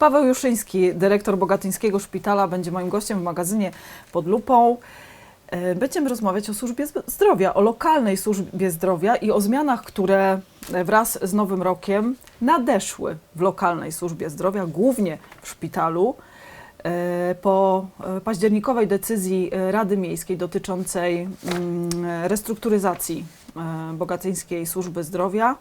Paweł Juszyński, dyrektor Bogatyńskiego Szpitala, będzie moim gościem w magazynie Pod Lupą. E, Będziemy rozmawiać o służbie zdrowia, o lokalnej służbie zdrowia i o zmianach, które wraz z Nowym Rokiem nadeszły w lokalnej służbie zdrowia, głównie w szpitalu. E, Po e, październikowej decyzji e, Rady Miejskiej dotyczącej mm, restrukturyzacji e, Bogatyńskiej Służby Zdrowia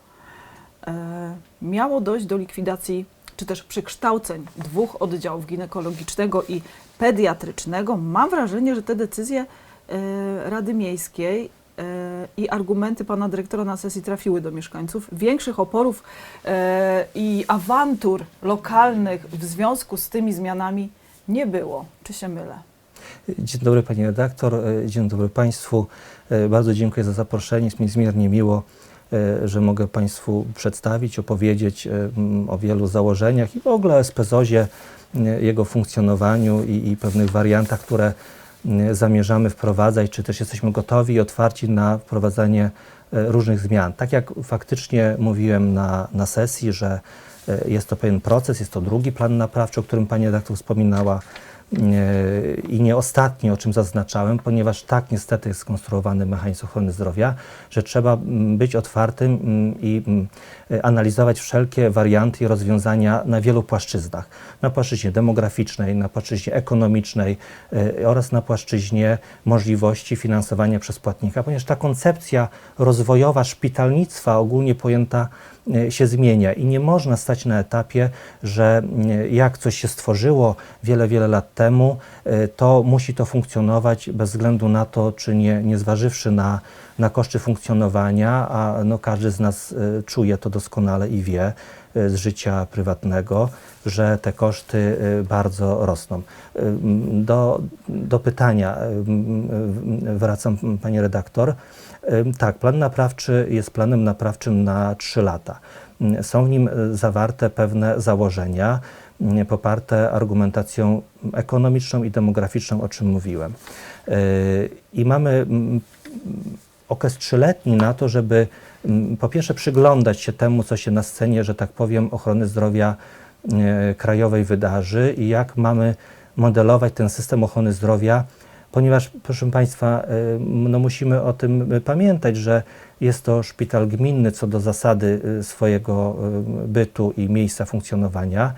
e, miało dojść do likwidacji czy też przekształceń dwóch oddziałów ginekologicznego i pediatrycznego. Mam wrażenie, że te decyzje e, Rady Miejskiej e, i argumenty pana dyrektora na sesji trafiły do mieszkańców. Większych oporów e, i awantur lokalnych w związku z tymi zmianami nie było. Czy się mylę? Dzień dobry Pani redaktor, dzień dobry Państwu. Bardzo dziękuję za zaproszenie. Jest mi niezmiernie miło, że mogę Państwu przedstawić, opowiedzieć e, o wielu założeniach i w ogóle o SPZOzie, e, jego funkcjonowaniu i, i pewnych wariantach, które zamierzamy wprowadzać, czy też jesteśmy gotowi i otwarci na wprowadzanie e, różnych zmian. Tak jak faktycznie mówiłem na, na sesji, że e, jest to pewien proces, jest to drugi plan naprawczy, o którym Pani redaktor wspominała, E, i nie ostatni, o czym zaznaczałem, ponieważ tak niestety jest skonstruowany mechanizm ochrony zdrowia, że trzeba mm, być otwartym mm, i mm, e, analizować wszelkie warianty i rozwiązania na wielu płaszczyznach. Na płaszczyźnie demograficznej, na płaszczyźnie ekonomicznej e, oraz na płaszczyźnie możliwości finansowania przez płatnika, ponieważ ta koncepcja rozwojowa szpitalnictwa ogólnie pojęta e, się zmienia. I nie można stać na etapie, że e, jak coś się stworzyło wiele, wiele lat temu, e, to musi to funkcjonować bez względu na to, czy nie, nie zważywszy na, na koszty funkcjonowania, a no każdy z nas e, czuje to doskonale i wie e, z życia prywatnego, że te koszty e, bardzo rosną. E, Do, do pytania e, e, wracam, Pani redaktor. Tak, plan naprawczy jest planem naprawczym na 3 lata. Są w nim zawarte pewne założenia poparte argumentacją ekonomiczną i demograficzną, o czym mówiłem. I mamy okres trzyletni na to, żeby po pierwsze przyglądać się temu, co się na scenie, że tak powiem, ochrony zdrowia e, krajowej wydarzy i jak mamy modelować ten system ochrony zdrowia, ponieważ, proszę Państwa, e, no musimy o tym pamiętać, że jest to szpital gminny co do zasady e, swojego bytu i miejsca funkcjonowania,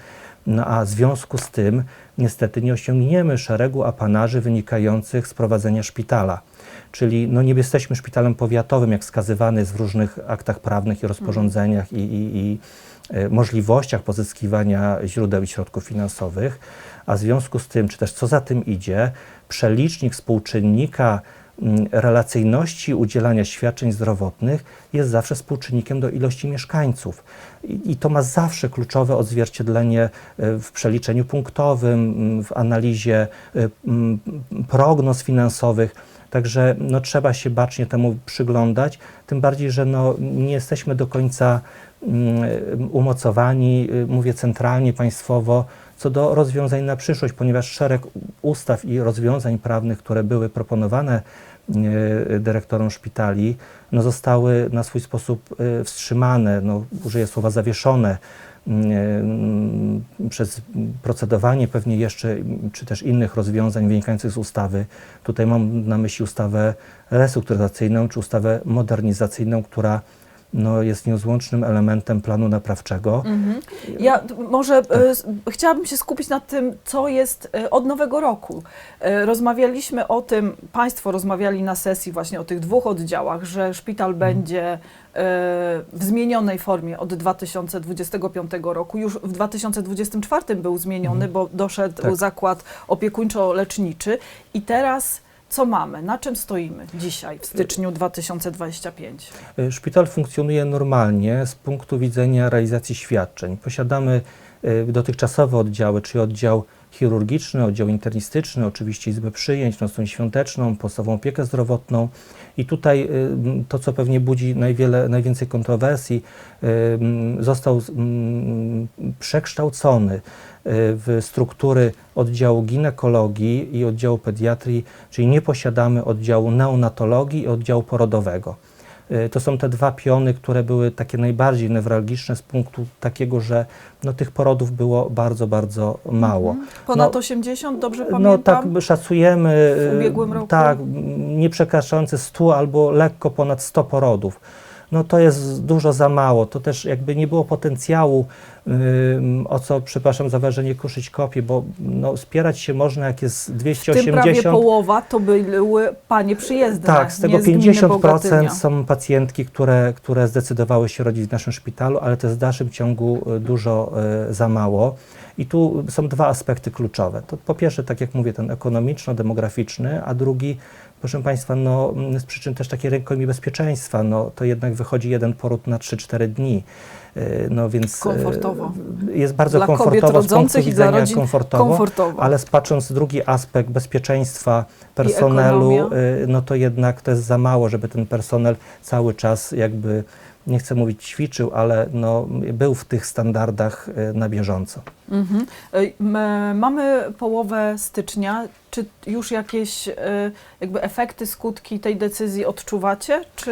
no a w związku z tym niestety nie osiągniemy szeregu apanarzy wynikających z prowadzenia szpitala. Czyli no nie jesteśmy szpitalem powiatowym, jak wskazywany jest w różnych aktach prawnych i rozporządzeniach i, i, i e, możliwościach pozyskiwania źródeł i środków finansowych, a w związku z tym, czy też co za tym idzie, przelicznik współczynnika mm, relacyjności udzielania świadczeń zdrowotnych jest zawsze współczynnikiem do ilości mieszkańców. I, I to ma zawsze kluczowe odzwierciedlenie e, w przeliczeniu punktowym, mm, w analizie e, prognoz finansowych. Także no, trzeba się bacznie temu przyglądać, tym bardziej, że no, nie jesteśmy do końca mm, umocowani, y, mówię centralnie, państwowo, co do rozwiązań na przyszłość, ponieważ szereg ustaw i rozwiązań prawnych, które były proponowane y, dyrektorom szpitali, no, zostały na swój sposób y, wstrzymane, no, użyję słowa zawieszone przez procedowanie pewnie jeszcze, czy też innych rozwiązań wynikających z ustawy. Tutaj mam na myśli ustawę restrukturyzacyjną, czy ustawę modernizacyjną, która no, jest niezłącznym elementem planu naprawczego. Ja t- może e, s- chciałabym się skupić na tym, co jest e, od nowego roku. E, Rozmawialiśmy o tym, Państwo rozmawiali na sesji właśnie o tych dwóch oddziałach, że szpital będzie e, w zmienionej formie od 2025 roku. Już w 2024 był zmieniony, bo doszedł Tak. zakład opiekuńczo-leczniczy. I teraz co mamy? Na czym stoimy dzisiaj w styczniu 2025? Y, Szpital funkcjonuje normalnie z punktu widzenia realizacji świadczeń. Posiadamy y, dotychczasowe oddziały, czyli oddział chirurgiczny, oddział internistyczny, oczywiście izbę przyjęć, nocną świąteczną, podstawową opiekę zdrowotną. I tutaj y, to, co pewnie budzi najwiele, najwięcej kontrowersji, y, został z- m, przekształcony y, w struktury oddziału ginekologii i oddziału pediatrii, czyli nie posiadamy oddziału neonatologii i oddziału porodowego. Y, To są te dwa piony, które były takie najbardziej newralgiczne z punktu takiego, że no, tych porodów było bardzo, bardzo mało. Mhm. Ponad No, 80, dobrze No pamiętam? tak my szacujemy, w y, ubiegłym roku? tak, nie przekraczające 100 albo lekko ponad 100 porodów. No to jest dużo za mało. To też jakby nie było potencjału, o co, przepraszam za wrażenie, kruszyć kopię, bo no, spierać się można jak jest w tym 280. prawie połowa to były panie przyjezdne. Tak, z tego nie z gminy 50% Bogatynia. są pacjentki, które, które zdecydowały się rodzić w naszym szpitalu, ale to jest w dalszym ciągu e, dużo e, za mało. I tu są dwa aspekty kluczowe. To po pierwsze, tak jak mówię, ten ekonomiczno-demograficzny, a drugi, proszę Państwa, no, m, z przyczyn też takiej rynkowi bezpieczeństwa, no, to jednak wychodzi jeden poród na 3-4 dni. E, No więc e, Komfortowo. jest bardzo Dla komfortowo z punktu widzenia rodzin komfortowo, komfortowo. ale patrząc drugi aspekt bezpieczeństwa personelu, y, no to jednak to jest za mało, żeby ten personel cały czas jakby, nie chcę mówić ćwiczył, ale no, był w tych standardach na bieżąco. Mhm. Mamy połowę stycznia. Czy już jakieś e, jakby efekty, skutki tej decyzji odczuwacie, czy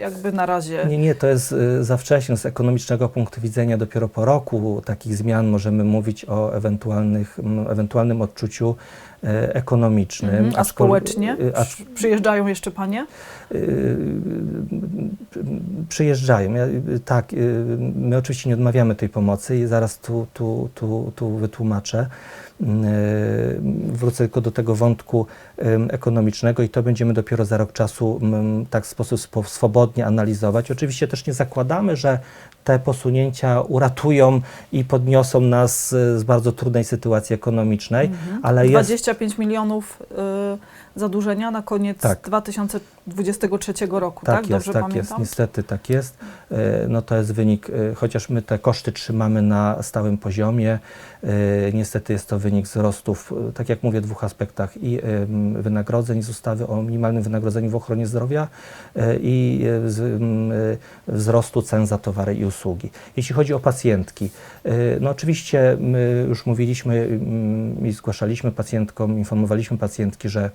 jakby na razie? Nie, nie, to jest y, za wcześnie z ekonomicznego punktu widzenia. Dopiero po roku takich zmian możemy mówić o ewentualnych, ewentualnym odczuciu e, ekonomicznym. Mhm. A społecznie? y, a- Przy- Przyjeżdżają jeszcze panie? Y, przyjeżdżają. Y, tak, y, my oczywiście nie odmawiamy tej pomocy i zaraz tu, tu, tu, tu wytłumaczę. Y, Wrócę tylko do tego wątku ekonomicznego i to będziemy dopiero za rok czasu tak w sposób spo- swobodnie analizować. Oczywiście też nie zakładamy, że te posunięcia uratują i podniosą nas z bardzo trudnej sytuacji ekonomicznej, Mhm. ale jest 25 milionów y, zadłużenia na koniec Tak. 2023 roku, tak? Tak jest, Dobrze tak pamiętam? jest, niestety tak jest. E, No to jest wynik, e, chociaż my te koszty trzymamy na stałym poziomie, e, niestety jest to wynik wzrostów, tak jak mówię, w dwóch aspektach i wynagrodzeń z ustawy o minimalnym wynagrodzeniu w ochronie zdrowia i wzrostu cen za towary i usługi. Jeśli chodzi o pacjentki, no oczywiście my już mówiliśmy i zgłaszaliśmy pacjentkom, informowaliśmy pacjentki, że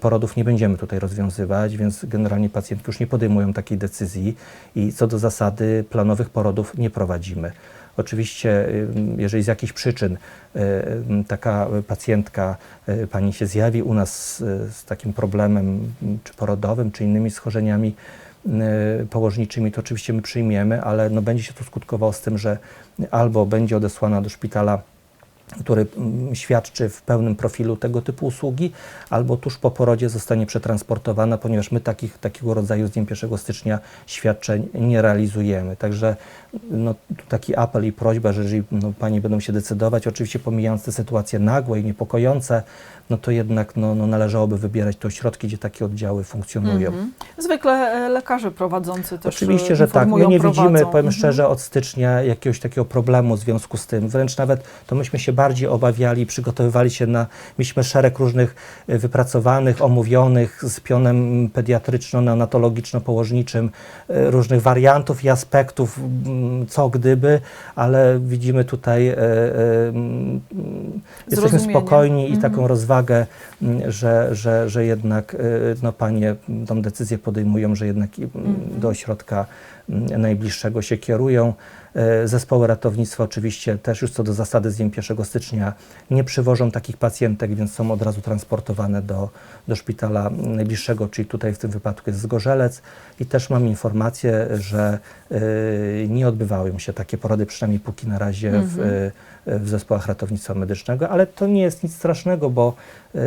porodów nie będziemy tutaj rozwiązywać, więc generalnie pacjentki już nie podejmują takiej decyzji i co do zasady planowych porodów nie prowadzimy. Oczywiście, jeżeli z jakichś przyczyn ym, taka pacjentka, y, pani się zjawi u nas z takim problemem czy porodowym, czy innymi schorzeniami położniczymi, to oczywiście my przyjmiemy, ale no będzie się to skutkowało z tym, że albo będzie odesłana do szpitala który mm, świadczy w pełnym profilu tego typu usługi, albo tuż po porodzie zostanie przetransportowana, ponieważ my takich, takiego rodzaju z dniem 1 stycznia świadczeń nie realizujemy. Także no, taki apel i prośba, że jeżeli no, Panie będą się decydować, oczywiście pomijając te sytuacje nagłe i niepokojące, no to jednak no, no, należałoby wybierać te ośrodki, gdzie takie oddziały funkcjonują. Mhm. Zwykle e, lekarze prowadzący też Oczywiście, e, że tak. My nie prowadzą. widzimy, powiem Mhm. szczerze, od stycznia jakiegoś takiego problemu w związku z tym. Wręcz nawet to myśmy się bardziej obawiali, przygotowywali się na, mieliśmy szereg różnych e, wypracowanych, omówionych z pionem pediatryczno-neonatologiczno-położniczym e, różnych wariantów i aspektów, m, co gdyby, ale widzimy tutaj, e, e, m, jesteśmy spokojni i Mhm. taką rozwagę, m, że, że, że jednak no, panie tą decyzję podejmują, że jednak Mhm. do ośrodka najbliższego się kierują. E, Zespoły ratownictwa oczywiście też już co do zasady z dniem 1 stycznia nie przywożą takich pacjentek, więc są od razu transportowane do, do szpitala najbliższego, czyli tutaj w tym wypadku jest Zgorzelec. I też mam informację, że e, nie odbywają się takie porody, przynajmniej póki na razie w, e, w zespołach ratownictwa medycznego, ale to nie jest nic strasznego, bo e,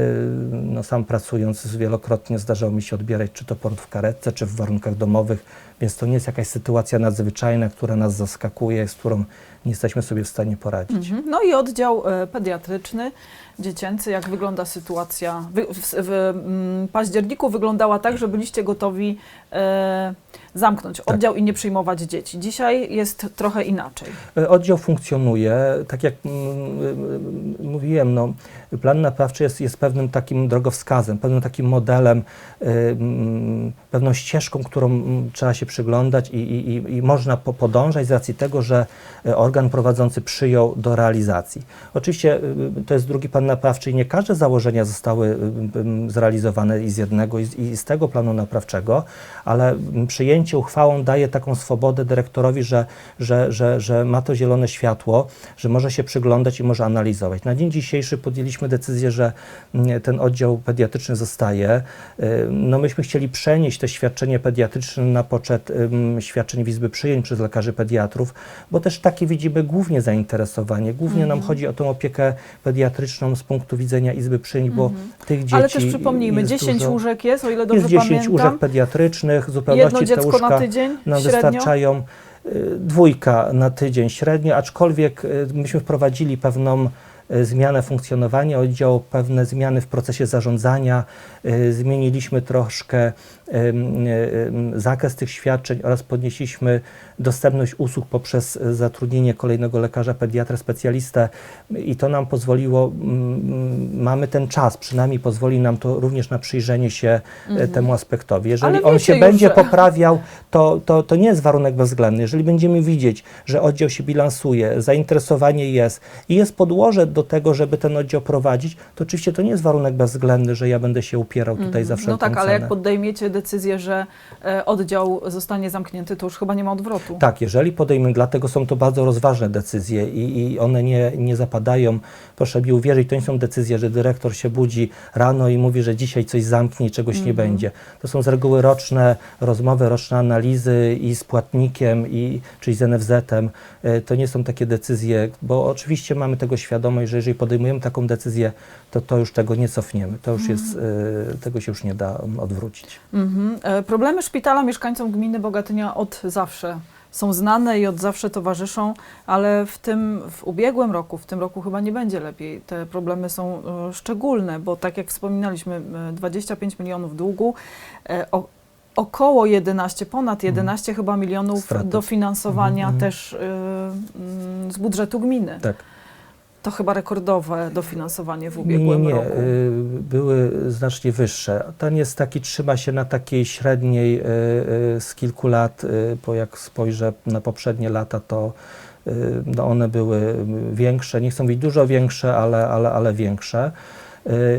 no, sam pracując wielokrotnie zdarzało mi się odbierać czy to poród w karetce, czy w warunkach domowych, więc to nie jest jakaś sytuacja nadzwyczajna, która nas zaskakuje, z którą nie jesteśmy sobie w stanie poradzić. Mhm. No i oddział e, pediatryczny, dziecięcy, jak wygląda sytuacja? Wy, w, w mm, październiku wyglądała tak, że byliście gotowi e, zamknąć Tak. oddział i nie przyjmować dzieci. Dzisiaj jest trochę inaczej. E, Oddział funkcjonuje, tak jak mm, mm, mówiłem, no, plan naprawczy jest, jest pewnym takim drogowskazem, pewnym takim modelem, mm, pewną ścieżką, którą trzeba się przyglądać i, i, i- można po, podążać z racji tego, że e, organ prowadzący przyjął do realizacji. Oczywiście to jest drugi plan naprawczy i nie każde założenia zostały y, y, zrealizowane i z jednego i z, tego planu naprawczego, ale przyjęcie uchwałą daje taką swobodę dyrektorowi, że, że, że, że ma to zielone światło, że może się przyglądać i może analizować. Na dzień dzisiejszy podjęliśmy decyzję, że mm, ten oddział pediatryczny zostaje. Y, No myśmy chcieli przenieść te świadczenie pediatryczne na poczet świadczeń w izby przyjęć przez lekarzy pediatrów, bo też takie widzimy głównie zainteresowanie. Głównie nam chodzi o tą opiekę pediatryczną z punktu widzenia izby przyjęć, bo tych dzieci Ale też przypomnijmy, jest 10 dużo. łóżek jest, o ile dobrze Jest 10 pamiętam. łóżek pediatrycznych, w zupełności Jedno te łóżka na tydzień nam średnio. wystarczają. y, Dwójka na tydzień średnio, aczkolwiek y, myśmy wprowadzili pewną y, zmianę funkcjonowania oddziału, pewne zmiany w procesie zarządzania. Y, Zmieniliśmy troszkę y, ym, zakres tych świadczeń oraz podnieśliśmy dostępność usług poprzez y, zatrudnienie kolejnego lekarza, pediatra, specjalistę i to nam pozwoliło, mm, mamy ten czas, przynajmniej pozwoli nam to również na przyjrzenie się y, temu aspektowi. Jeżeli Mhm. On się będzie że- poprawiał, to, to, to nie jest warunek bezwzględny. Jeżeli będziemy widzieć, że oddział się bilansuje, zainteresowanie jest i jest podłoże do tego, żeby ten oddział prowadzić, to oczywiście to nie jest warunek bezwzględny, że ja będę się upierał tutaj za wszelką No tak, ale cenę. jak podejmiecie decyzję, że e, oddział zostanie zamknięty, to już chyba nie ma odwrotu. Tak, jeżeli podejmiemy, dlatego są to bardzo rozważne decyzje i, i one nie, nie zapadają, proszę mi uwierzyć, to nie są decyzje, że dyrektor się budzi rano i mówi, że dzisiaj coś zamknie i czegoś nie będzie. To są z reguły roczne rozmowy, roczne analizy i z płatnikiem, i, czyli z NFZ-em. E, To nie są takie decyzje, bo oczywiście mamy tego świadomość, że jeżeli podejmujemy taką decyzję, to to już tego nie cofniemy. To już jest, e, tego się już nie da odwrócić. Mhm. E, Problemy szpitala mieszkańcom gminy Bogatynia od zawsze są znane i od zawsze towarzyszą, ale w tym, w ubiegłym roku, w tym roku chyba nie będzie lepiej. Te problemy są e, szczególne, bo tak jak wspominaliśmy, e, 25 milionów długu, e, o, około 11, ponad 11 chyba milionów Straty. dofinansowania Mhm. też e, mm, z budżetu gminy. Tak. To chyba rekordowe dofinansowanie w ubiegłym nie, nie. roku. y, Były znacznie wyższe. Ten jest taki, trzyma się na takiej średniej y, y, z kilku lat, bo jak spojrzę na poprzednie lata, to no one były większe. Nie chcę mówić dużo większe, ale, ale, ale większe.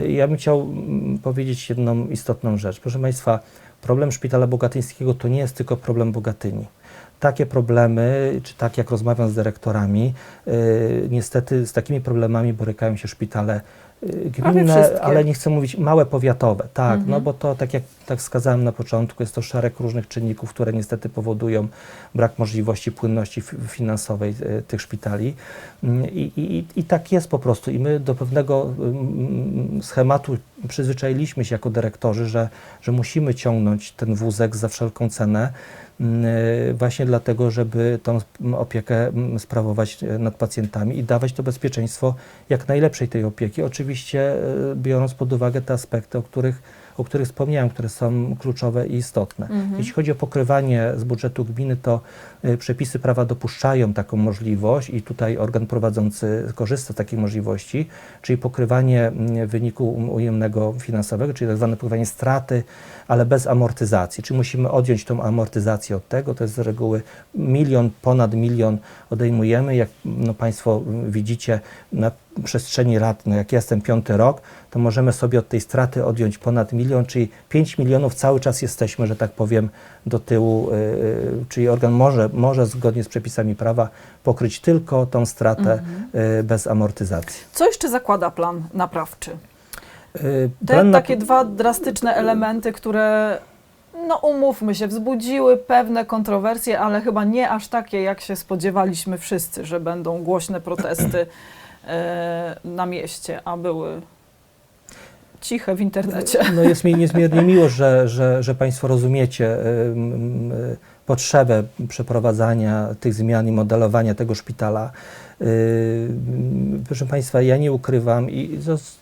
Ja bym chciał mm, powiedzieć jedną istotną rzecz. Proszę Państwa, problem szpitala bogatyńskiego to nie jest tylko problem Bogatyni takie problemy, czy tak jak rozmawiam z dyrektorami, y, niestety z takimi problemami borykają się szpitale y, gminne, ale nie chcę mówić małe powiatowe. Tak, Mhm. no bo to tak jak tak wskazałem na początku, jest to szereg różnych czynników, które niestety powodują brak możliwości płynności finansowej y, tych szpitali. Mm, I, i, I tak jest po prostu. I my do pewnego schematu przyzwyczailiśmy się jako dyrektorzy, że, że musimy ciągnąć ten wózek za wszelką cenę. Mm, Właśnie dlatego, żeby tą opiekę sprawować e, nad pacjentami i dawać to bezpieczeństwo jak najlepszej tej opieki. Oczywiście e, biorąc pod uwagę te aspekty, o których, o których wspomniałem, które są kluczowe i istotne. Mhm. Jeśli chodzi o pokrywanie z budżetu gminy, to przepisy prawa dopuszczają taką możliwość i tutaj organ prowadzący korzysta z takiej możliwości, czyli pokrywanie mm, wyniku um- ujemnego finansowego, czyli tak zwane pokrywanie straty, ale bez amortyzacji. Czy musimy odjąć tą amortyzację od tego? To jest z reguły milion, ponad milion odejmujemy. Jak no, Państwo widzicie, na przestrzeni lat, no jak jestem piąty rok, to możemy sobie od tej straty odjąć ponad milion, czyli 5 milionów cały czas jesteśmy, że tak powiem, do tyłu, yy, czyli organ może, może zgodnie z przepisami prawa pokryć tylko tą stratę yy, bez amortyzacji. Co jeszcze zakłada plan naprawczy? Yy, Te plan takie dwa drastyczne elementy, które, no umówmy się, wzbudziły pewne kontrowersje, ale chyba nie aż takie, jak się spodziewaliśmy wszyscy, że będą głośne protesty e, na mieście, a były ciche w internecie. No jest mi niezmiernie miło, że, że, że Państwo rozumiecie y, potrzebę przeprowadzania tych zmian i modelowania tego szpitala. Y, Proszę Państwa, ja nie ukrywam i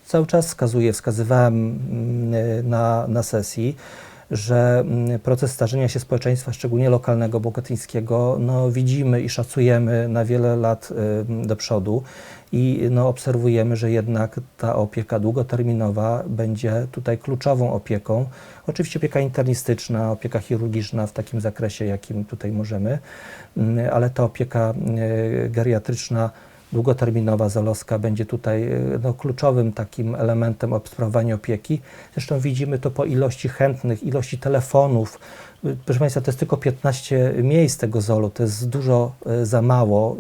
cały czas wskazuję, wskazywałem mm, y, na, na sesji, że mm, proces starzenia się społeczeństwa, szczególnie lokalnego, bogatyńskiego, no, widzimy i szacujemy na wiele lat y, do przodu i no, obserwujemy, że jednak ta opieka długoterminowa będzie tutaj kluczową opieką. Oczywiście opieka internistyczna, opieka chirurgiczna w takim zakresie, jakim tutaj możemy, mm, ale ta opieka y, geriatryczna długoterminowa, zalowska będzie tutaj y, no, kluczowym takim elementem sprawowania opieki. Zresztą widzimy to po ilości chętnych, ilości telefonów. Y, Proszę Państwa, to jest tylko 15 miejsc tego ZOL-u, to jest dużo y, za mało,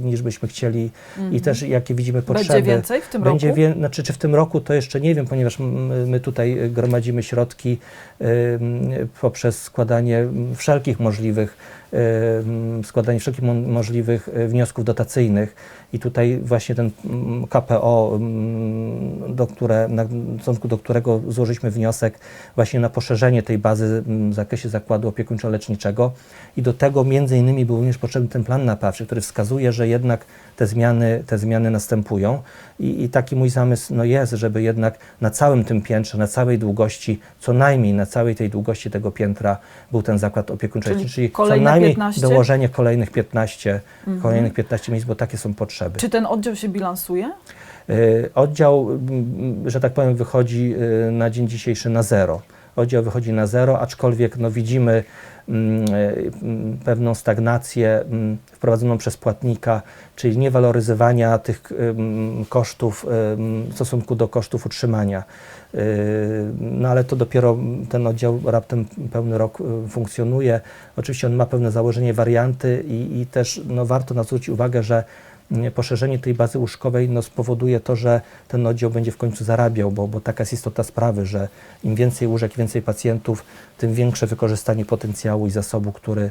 niż byśmy chcieli i też jakie widzimy potrzeby. Będzie więcej w tym Będzie roku? Wie, znaczy, czy w tym roku to jeszcze nie wiem, ponieważ my tutaj gromadzimy środki poprzez składanie wszelkich możliwych, składanie wszelkich mo- możliwych wniosków dotacyjnych i tutaj właśnie ten mm, KPO, mm, do, które, na, stosunku do którego złożyliśmy wniosek właśnie na poszerzenie tej bazy mm, w zakresie zakładu opiekuńczo-leczniczego i do tego między innymi był również potrzebny ten plan naprawczy, który wskazuje, że jednak te zmiany, te zmiany następują i, i taki mój zamysł no jest, żeby jednak na całym tym piętrze, na całej długości, co najmniej na całej tej długości tego piętra był ten zakład opiekuńczy, Czyli czyli, co najmniej 15? dołożenie kolejnych 15, Mhm. kolejnych 15 miejsc, bo takie są potrzeby. Czy ten oddział się bilansuje? Y, Oddział, mm, że tak powiem, wychodzi y, na dzień dzisiejszy na zero. Oddział wychodzi na zero, aczkolwiek no, widzimy mm, y, mm, pewną stagnację wprowadzoną przez płatnika, czyli niewaloryzowania tych kosztów w stosunku do kosztów utrzymania. No ale to dopiero ten oddział raptem pełny rok funkcjonuje. Oczywiście on ma pewne założenie, warianty i, i też no, warto zwrócić uwagę, że poszerzenie tej bazy łóżkowej no, spowoduje to, że ten oddział będzie w końcu zarabiał, bo, bo taka jest istota sprawy, że im więcej łóżek, więcej pacjentów, tym większe wykorzystanie potencjału i zasobu, który,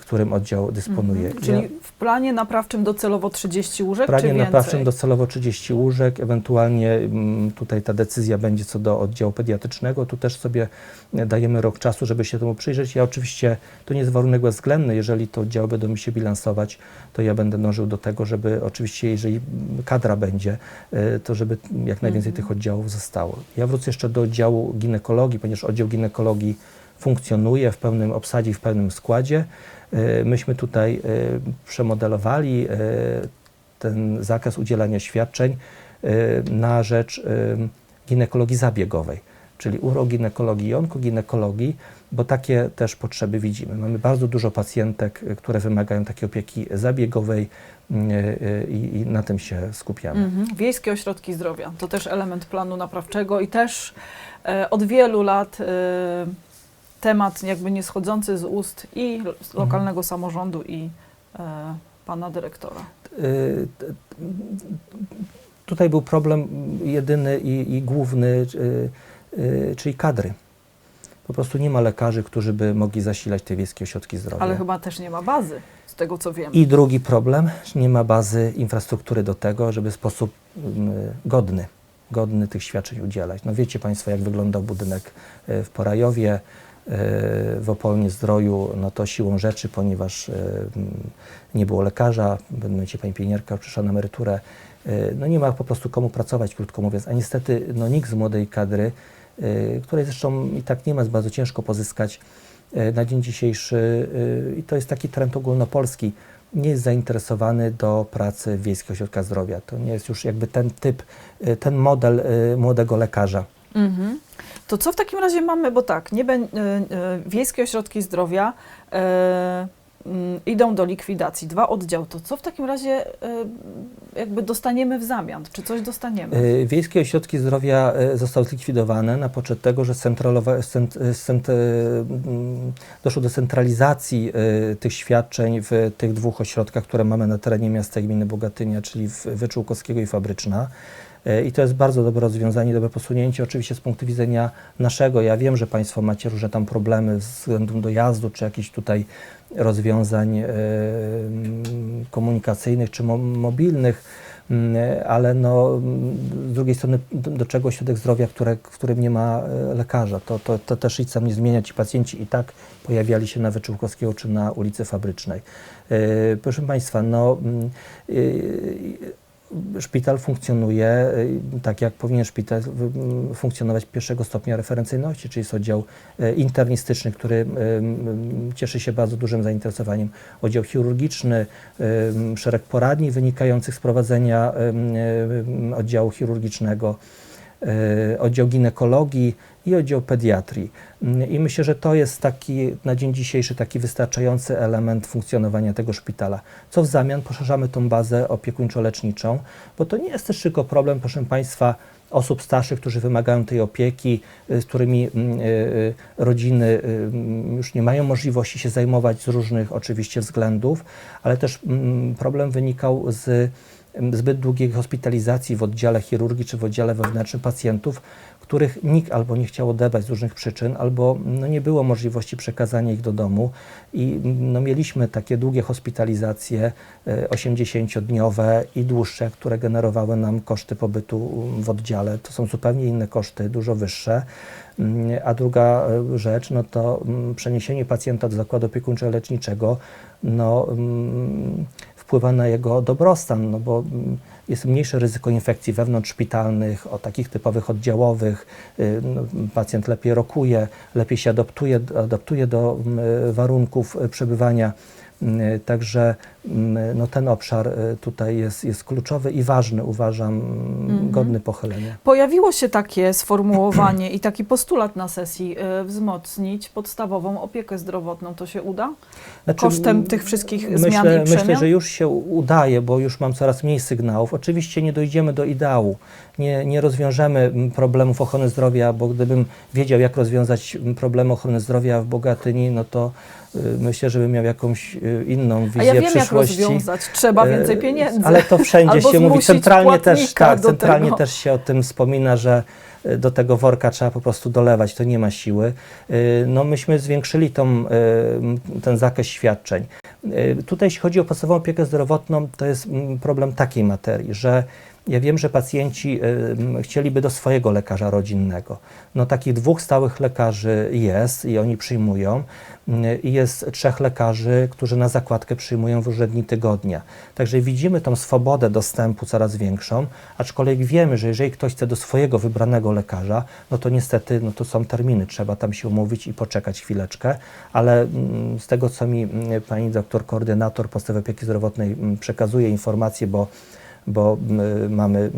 którym oddział dysponuje. Mhm. Czyli w planie naprawczym docelowo 30 łóżek, W planie czy więcej? naprawczym docelowo 30 łóżek, ewentualnie mm, tutaj ta decyzja będzie co do oddziału pediatrycznego. Tu też sobie dajemy rok czasu, żeby się temu przyjrzeć. Ja oczywiście, to nie jest warunek bezwzględny, jeżeli te oddziały będą mi się bilansować, to ja będę dążył do tego, żeby oczywiście, jeżeli kadra będzie, e, to żeby jak najwięcej Mhm. tych oddziałów zostało. Ja wrócę jeszcze do oddziału ginekologii, ponieważ oddział ginekologii funkcjonuje w pełnym obsadzie w pełnym składzie. E, Myśmy tutaj e, przemodelowali e, ten zakres udzielania świadczeń na rzecz ginekologii zabiegowej, czyli uroginekologii i onkoginekologii, bo takie też potrzeby widzimy. Mamy bardzo dużo pacjentek, które wymagają takiej opieki zabiegowej y, i, na tym się skupiamy. Mhm. Wiejskie ośrodki zdrowia to też element planu naprawczego i też od wielu lat temat jakby nie schodzący z ust i lokalnego samorządu i e, pana dyrektora. Y, t- Tutaj był problem jedyny i, i główny, y, y, czyli kadry. Po prostu nie ma lekarzy, którzy by mogli zasilać te wiejskie ośrodki zdrowia. Ale chyba też nie ma bazy, z tego co wiem. I drugi problem, nie ma bazy infrastruktury do tego, żeby w sposób mm, godny, godny tych świadczeń udzielać. No wiecie Państwo, jak wyglądał budynek e, w Porajowie, e, w Opolnie Zdroju, no to siłą rzeczy, ponieważ e, nie było lekarza, momencie pani pielęgniarka przyszła na emeryturę, e, no nie ma po prostu komu pracować, krótko mówiąc, a niestety no nikt z młodej kadry, e, której zresztą i tak nie ma, jest bardzo ciężko pozyskać, na dzień dzisiejszy, i to jest taki trend ogólnopolski, nie jest zainteresowany do pracy w wiejskich ośrodkach zdrowia. To nie jest już jakby ten typ, ten model młodego lekarza. Mhm. To co w takim razie mamy, bo tak, nie e, e, wiejskie ośrodki zdrowia e, mm, idą do likwidacji, dwa oddziały, to co w takim razie jakby dostaniemy w zamian? Czy coś dostaniemy? Wiejskie ośrodki zdrowia zostały zlikwidowane na poczet tego, że cent, cent, mm, doszło do centralizacji tych świadczeń w tych dwóch ośrodkach, które mamy na terenie miasta gminy Bogatynia, czyli w Wyczółkowskiego i Fabryczna. E, I to jest bardzo dobre rozwiązanie, dobre posunięcie, oczywiście z punktu widzenia naszego. Ja wiem, że Państwo macie różne tam problemy względem dojazdu, czy jakichś tutaj rozwiązań e, mm, komunikacyjnych, czy mo- mobilnych. Mm, ale no, z drugiej strony do, czego ośrodek zdrowia, które, w którym nie ma e, lekarza, to, to, to też nic nie zmienia. Ci pacjenci i tak pojawiali się na Wyczółkowskiego czy na ulicy Fabrycznej. Proszę Państwa, no, mm, szpital funkcjonuje y, tak, jak powinien szpital y, funkcjonować pierwszego stopnia referencyjności, czyli jest oddział y, internistyczny, który y, cieszy się bardzo dużym zainteresowaniem, oddział chirurgiczny, szereg poradni wynikających z prowadzenia oddziału chirurgicznego, oddział ginekologii i oddział pediatrii. Mm, I myślę, że to jest taki na dzień dzisiejszy taki wystarczający element funkcjonowania tego szpitala. Co w zamian poszerzamy tą bazę opiekuńczo-leczniczą, bo to nie jest też tylko problem, proszę Państwa, osób starszych, którzy wymagają tej opieki, y, z którymi mm, y, y, rodziny mm, już nie mają możliwości się zajmować z różnych oczywiście względów, ale też problem wynikał z zbyt długiej hospitalizacji w oddziale chirurgii czy w oddziale wewnętrznym pacjentów, których nikt albo nie chciał odebrać z różnych przyczyn, albo no, nie było możliwości przekazania ich do domu i no, mieliśmy takie długie hospitalizacje e, 80-dniowe i dłuższe, które generowały nam koszty pobytu w oddziale. To są zupełnie inne koszty, dużo wyższe. Mm, A druga e, rzecz, no to mm, przeniesienie pacjenta do zakładu opiekuńczo-leczniczego no, mm, wpływa na jego dobrostan, no bo mm, jest mniejsze ryzyko infekcji wewnątrzszpitalnych, o takich typowych oddziałowych. Y, no, Pacjent lepiej rokuje, lepiej się adaptuje, adaptuje do mm, warunków y, przebywania. Y, Także no, ten obszar y, tutaj jest, jest kluczowy i ważny, uważam, Mhm. godny pochylenia. Pojawiło się takie sformułowanie i taki postulat na sesji y, wzmocnić podstawową opiekę zdrowotną. To się uda? Znaczy, Kosztem tych wszystkich zmian myślę, i przemian? Myślę, że już się udaje, bo już mam coraz mniej sygnałów. Oczywiście nie dojdziemy do ideału, nie, nie rozwiążemy mm, problemów ochrony zdrowia, bo gdybym wiedział, jak rozwiązać mm, problemy ochrony zdrowia w Bogatyni, no to y, myślę, że bym miał jakąś inną wizję A ja wiem, jak przyszłości. rozwiązać. Trzeba więcej E, pieniędzy. Ale to wszędzie się mówi, centralnie też, tak, centralnie tego. też się o tym wspomina, że y, do tego worka trzeba po prostu dolewać, to nie ma siły. Y, No myśmy zwiększyli tą, ten zakres świadczeń. Tutaj jeśli chodzi o podstawową opiekę zdrowotną, to jest problem takiej materii, że ja wiem, że pacjenci chcieliby do swojego lekarza rodzinnego. No takich dwóch stałych lekarzy jest i oni przyjmują y, i jest trzech lekarzy, którzy na zakładkę przyjmują w różne dni tygodnia. Także widzimy tą swobodę dostępu coraz większą, aczkolwiek wiemy, że jeżeli ktoś chce do swojego wybranego lekarza, no to niestety no to są terminy, trzeba tam się umówić i poczekać chwileczkę, ale mm, z tego, co mi mm, pani doktor koordynator podstawowej opieki zdrowotnej mm, przekazuje informacje, bo bo mamy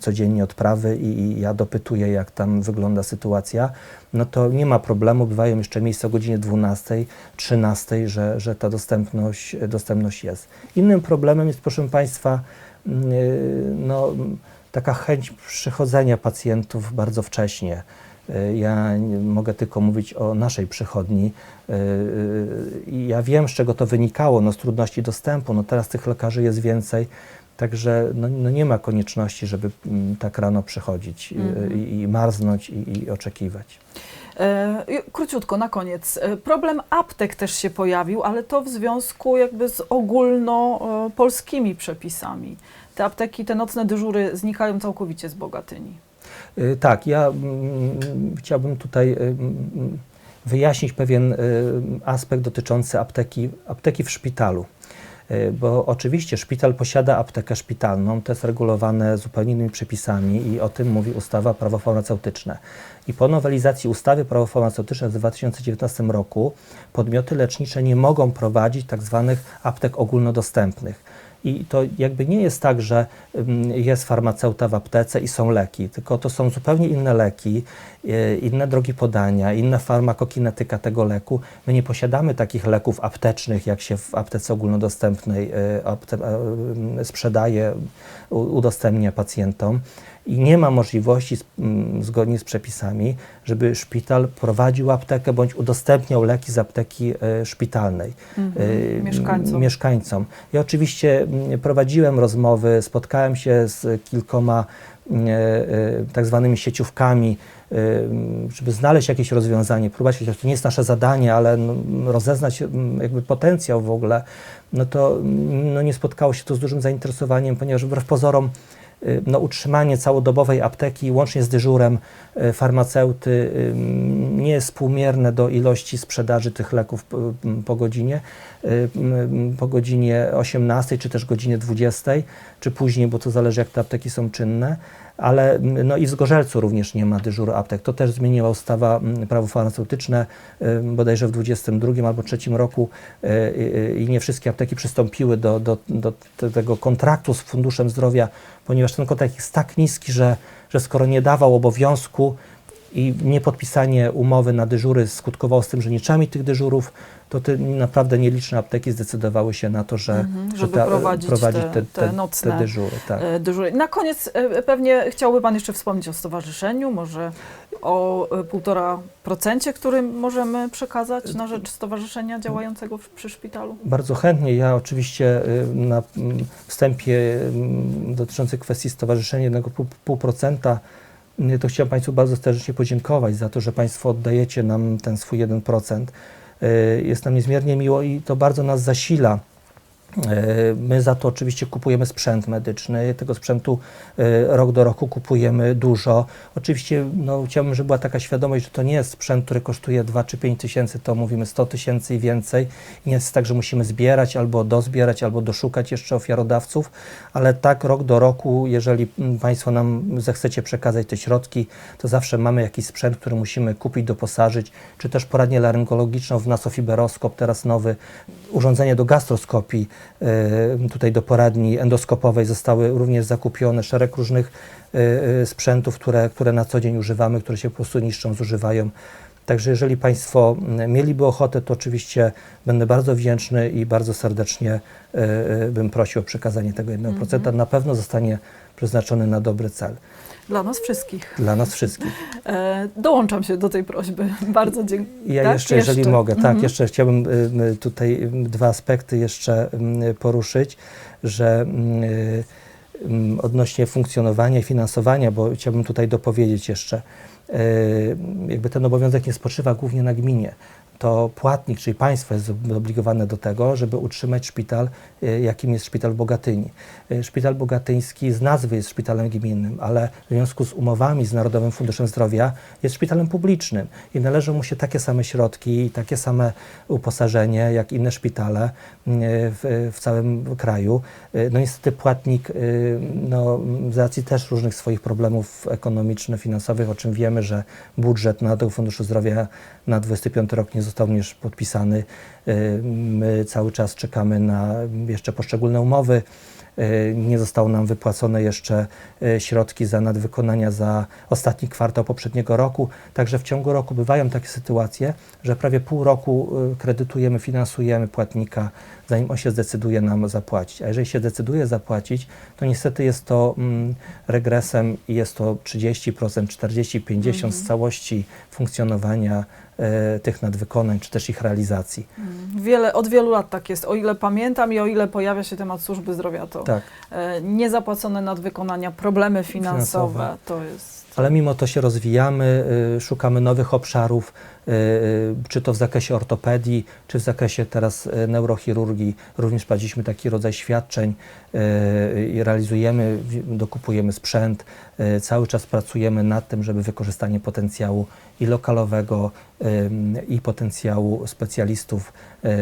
codziennie odprawy i, i ja dopytuję, jak tam wygląda sytuacja, no to nie ma problemu, bywają jeszcze miejsca o godzinie 12, 13, że, że ta dostępność, dostępność jest. Innym problemem jest, proszę Państwa, y, no, taka chęć przychodzenia pacjentów bardzo wcześnie. Y, Ja mogę tylko mówić o naszej przychodni. I Ja wiem, z czego to wynikało, no, z trudności dostępu. No, teraz tych lekarzy jest więcej, także no, no nie ma konieczności, żeby mm, tak rano przychodzić y, Mhm. i, i marznąć i, i oczekiwać. E, Króciutko, na koniec. E, Problem aptek też się pojawił, ale to w związku jakby z ogólnopolskimi przepisami. Te apteki, te nocne dyżury znikają całkowicie z Bogatyni. Y, Tak, ja mm, chciałbym tutaj y, mm, wyjaśnić pewien aspekt dotyczący apteki, apteki w szpitalu. Y, Bo oczywiście szpital posiada aptekę szpitalną, to jest regulowane zupełnie innymi przepisami i o tym mówi ustawa prawo farmaceutyczne. I po nowelizacji ustawy prawo farmaceutyczne w 2019 roku podmioty lecznicze nie mogą prowadzić tak zwanych aptek ogólnodostępnych. I to jakby nie jest tak, że ym, jest farmaceuta w aptece i są leki, tylko to są zupełnie inne leki, e, inne drogi podania, inna farmakokinetyka tego leku. My nie posiadamy takich leków aptecznych, jak się w aptece ogólnodostępnej e, e, sprzedaje, udostępnia pacjentom. I nie ma możliwości, zgodnie z przepisami, żeby szpital prowadził aptekę bądź udostępniał leki z apteki e, szpitalnej Mhm. Mieszkańcom. mieszkańcom. Ja oczywiście prowadziłem rozmowy, spotkałem się z kilkoma e, e, tak zwanymi sieciówkami, żeby znaleźć jakieś rozwiązanie, próbować, chociaż to nie jest nasze zadanie, ale no, rozeznać jakby potencjał w ogóle, no to no, nie spotkało się to z dużym zainteresowaniem, ponieważ wbrew pozorom y, no, utrzymanie całodobowej apteki łącznie z dyżurem y, farmaceuty y, nie jest współmierne do ilości sprzedaży tych leków po, godzinie, y, po godzinie 18 czy też godzinie 20 czy później, bo to zależy jak te apteki są czynne. Ale m, no i w Zgorzelcu również nie ma dyżuru aptek. To też zmieniła ustawa m, prawo farmaceutyczne bodajże w 22 albo 3 roku y, y, i nie wszystkie apteki przystąpiły do, do, do te- tego kontraktu z Funduszem Zdrowia, ponieważ ten kontrakt jest tak niski, że, że skoro nie dawał obowiązku i niepodpisanie umowy na dyżury skutkowało z tym, że nie trzeba mieć tych dyżurów, to te naprawdę nieliczne apteki zdecydowały się na to, że, Mhm, że żeby te- prowadzić te- te nocne, te dyżury. Tak. E, dyżury. Na koniec e, pewnie chciałby Pan jeszcze wspomnieć o stowarzyszeniu, może o e, 1,5%, który możemy przekazać na rzecz stowarzyszenia działającego przy szpitalu. Bardzo chętnie. Ja oczywiście na wstępie dotyczący kwestii stowarzyszenia 1,5% y, to chciałem Państwu bardzo serdecznie podziękować za to, że Państwo oddajecie nam ten swój 1%. Y, Jest nam niezmiernie miło i to bardzo nas zasila. Y, My za to oczywiście kupujemy sprzęt medyczny. Tego sprzętu y, rok do roku kupujemy dużo. Oczywiście no, chciałbym, żeby była taka świadomość, że to nie jest sprzęt, który kosztuje 2 czy 5 tysięcy, to mówimy 100 tysięcy i więcej. Nie jest tak, że musimy zbierać albo dozbierać, albo doszukać jeszcze ofiarodawców, ale tak rok do roku, jeżeli Państwo nam zechcecie przekazać te środki, to zawsze mamy jakiś sprzęt, który musimy kupić, doposażyć, czy też poradnię laryngologiczną w nasofiberoskop, teraz nowy, urządzenie do gastroskopii, tutaj do poradni endoskopowej zostały również zakupione, szereg różnych y, y, sprzętów, które, które na co dzień używamy, które się po prostu niszczą, zużywają. Także jeżeli Państwo mm, mieliby ochotę, to oczywiście będę bardzo wdzięczny i bardzo serdecznie bym prosił o przekazanie tego 1%. Mhm. Na pewno zostanie przeznaczony na dobry cel Dla nas wszystkich. dla nas wszystkich. E, dołączam się do tej prośby. Bardzo dziękuję. Ja Tak, jeszcze, jeżeli jeszcze. mogę, tak, Mhm. jeszcze chciałbym tutaj dwa aspekty jeszcze poruszyć, że odnośnie funkcjonowania i finansowania, bo chciałbym tutaj dopowiedzieć jeszcze, y, jakby ten obowiązek nie spoczywa głównie na gminie. To płatnik, czyli państwo jest zobligowane do tego, żeby utrzymać szpital, y, jakim jest szpital Bogatyni. Y, Szpital Bogatyński z nazwy jest szpitalem gminnym, ale w związku z umowami z Narodowym Funduszem Zdrowia jest szpitalem publicznym i należą mu się takie same środki i takie same uposażenie jak inne szpitale y, w, w całym kraju. Y, No niestety płatnik y, no, z racji też różnych swoich problemów ekonomiczno-finansowych, o czym wiemy, że budżet Narodowego Funduszu Zdrowia na 25 rok nie został również podpisany. Y, My cały czas czekamy na jeszcze poszczególne umowy. Y, Nie zostało nam wypłacone jeszcze y, środki za nadwykonania za ostatni kwartał poprzedniego roku. Także w ciągu roku bywają takie sytuacje, że prawie pół roku y, kredytujemy, finansujemy płatnika, zanim on się zdecyduje nam zapłacić. A jeżeli się decyduje zapłacić, to niestety jest to mm, regresem i jest to 30%, 40, 50 z Mhm. całości funkcjonowania e, tych nadwykonań, czy też ich realizacji. Wiele, od wielu lat tak jest. O ile pamiętam i o ile pojawia się temat służby zdrowia, to Tak. e, niezapłacone nadwykonania, problemy finansowe, Finansowe. to jest. Ale mimo to się rozwijamy, y, szukamy nowych obszarów, y, y, czy to w zakresie ortopedii, czy w zakresie teraz neurochirurgii. Również prowadziliśmy taki rodzaj świadczeń i realizujemy, dokupujemy sprzęt. Cały czas pracujemy nad tym, żeby wykorzystanie potencjału i lokalowego, i potencjału specjalistów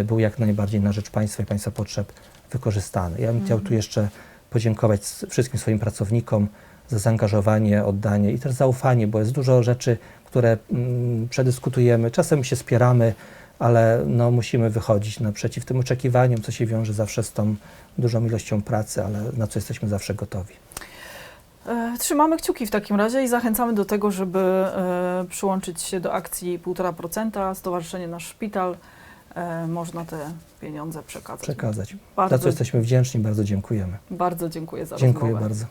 był jak najbardziej na rzecz państwa i państwa potrzeb wykorzystany. Ja bym chciał tu jeszcze podziękować wszystkim swoim pracownikom zaangażowanie, oddanie i też zaufanie, bo jest dużo rzeczy, które mm, przedyskutujemy. Czasem się spieramy, ale no, musimy wychodzić naprzeciw tym oczekiwaniom, co się wiąże zawsze z tą dużą ilością pracy, ale na co jesteśmy zawsze gotowi. E, Trzymamy kciuki w takim razie i zachęcamy do tego, żeby e, przyłączyć się do akcji 1,5%. Stowarzyszenie Nasz Szpital. E, można te pieniądze przekazać. Przekazać. Za Bardzo, co jesteśmy wdzięczni, bardzo dziękujemy. bardzo dziękuję za Dziękuję rozmowę. bardzo.